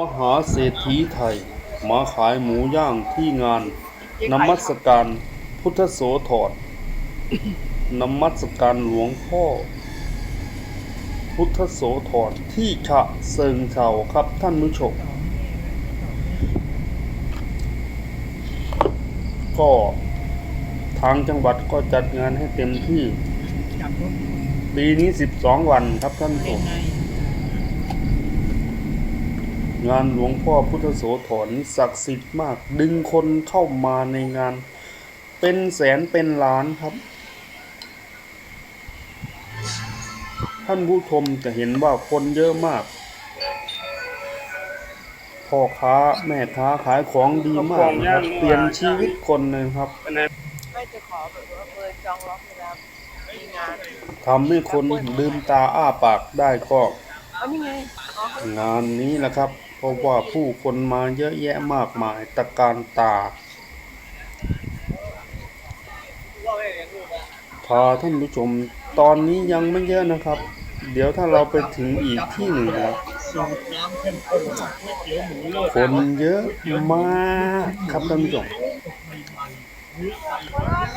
มหาเศรษฐีไทย มาขายหมูย่างที่งานนมัสการพุทธโสธรนมัสการหลวงพ่อ พุทธโสธรที่ฉะเซิงเทราครับท่านผู้ชมก็ทางจังหวัดก็จัดงานให้เต็มที่จับรถปีนี้ 12 วันครับท่านผู้ชเป็นมไงงานหลวงพ่อพุทธโสธรนี่ศักดิ์สิทธิ์มาก ดึงคนเข้ามาในงาน เป็นแสนเป็นล้านครับ ท่านผู้ชมจะเห็นว่าคนเยอะมาก พ่อค้าแม่ค้าขายของดีมากนะครับเปลี่ยนชีวิตคนเลยครับไม่จะขอแบบว่าเบอร์จองล็อกเวลามีงานทำให้คนลืมตาอ้าปากได้ก็ เอานี่ไงอ๋องานนี้แหละครับเพ ราะว่าผู้คนมาเยอะแยะมากมายตะการตา พาท่านผู้ชมตอนนี้ยังไม่เยอะนะครับ เดี๋ยวถ้าเราไปถึงอีกที่หนึ่งนะคนเยเตี๋ยวหมูเลิศคนเยอะมากครับท่านผู้ชม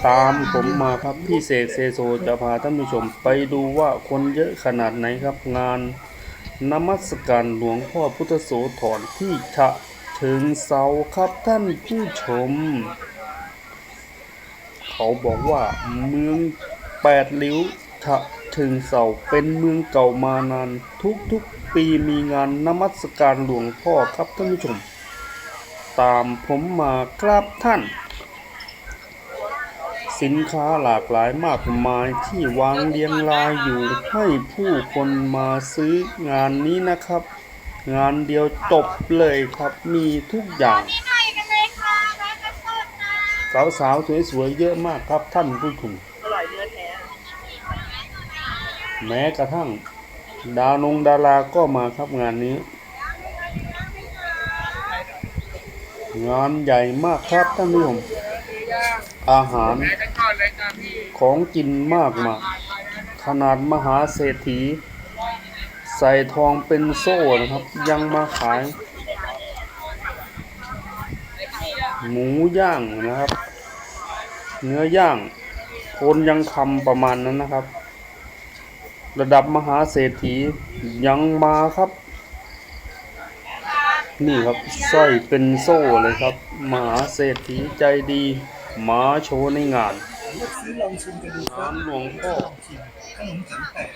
ตามผมมาครับพี่เสกเซโซจะพาท่านผู้ชมไปดูว่าคนเยอะขนาดไหนครับงาน นมัสการหลวงพ่อพุทธโสธรที่ฉะเชิงเซาครับท่านผู้ชม เขาบอกว่าเมืองแปดริ้วฉะเชิงเซาเป็นเมืองเก่ามานานทุกๆปีมีงานนมัสการหลวงพ่อครับท่านผู้ชม ตามผมมาครับท่าน สินค้าหลากหลายมากมายที่วางเรียงรายอยู่ให้ผู้คนมาซื้องานนี้นะครับ งานเดียวจบเลยครับมีทุกอย่างสุนนะสาวๆสวยๆเยอะมากครับท่านผู้ชมแม้กระทั่ง ดาวนงดาราก็มาครับงานนี้ งานใหญ่มากครับท่านผู้ชม อาหาร ของกินมากมายขนาดมหาเศรษฐี ใส่ทองเป็นโซ่นะครับ ยังมาขาย หมูย่างนะครับ เนื้อย่างคนยังคำประมาณนั้นนะครับ ระดับมหาเศรษฐียังมาครับนี่ครับสร้อยเป็นโซ่เลยครับมหาเศรษฐีใจดี มาโชว์ในงานซื้อลองชิมกันดูครังาบนหลวงพ่อชิมขนมถังแตก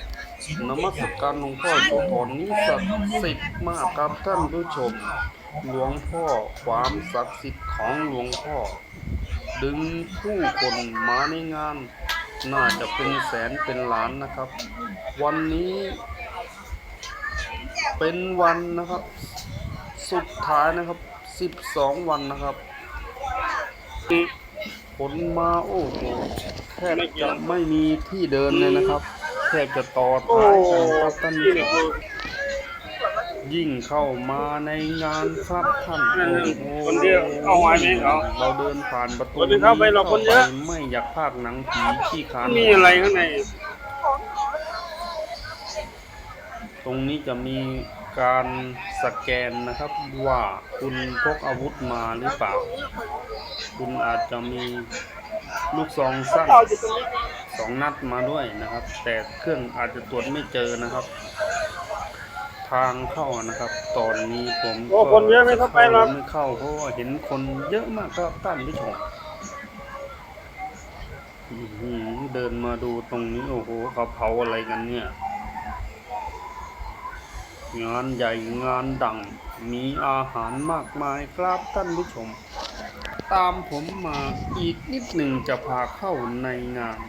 ชิ้นนมัสการหลวงพ่อโสธรนี้ศักดิ์สิทธิ์มากครับท่านผู้ชม หลวงพ่อความศักดิ์สิทธิ์ของหลวงพ่อ ดึงผู้คนมาในงาน น่าจะเป็นแสนเป็นล้านนะครับ วันนี้เป็นวันนะครับ สุดท้ายนะครับ 12 วันนะครับ คนมาโอ้โหแทบจะไม่มีที่เดินเลยนะครับแทบจะต่อท้ายกันครับท่านผู้ชมยิ่งเข้ามาในงานครับท่านโอ้โหคนเดียวเอาไว้ไหมเหรอเราเดินผ่านประตูคนเดียวเข้าไปหรอกคนเยอะข้าไปไม่อยากพากหนังผีขี้คานมีอะไรข้างใน ตรงนี้จะมี การสแกนนะครับว่าคุณพกอาวุธมาหรือเปล่า คุณอาจจะมีลูกซองสั้นสองนัดมาด้วยนะครับ แต่เครื่องอาจจะตรวจไม่เจอนะครับ ทางเข้านะครับ ตอนนี้ผมโอ้คนเยอะไม่เข้าไปหรอกไม่เข้าเพราะว่าเห็นคนเยอะมากครับท่านผู้ชมอื้อหือเดินมาดูตรงนี้โอ้โหเขาเผาอะไรกันเนี่ย งานใหญ่งานดัง มีอาหารมากมายครับท่านผู้ชม ตามผมมาอีกนิดหนึ่งจะพาเข้าในงาน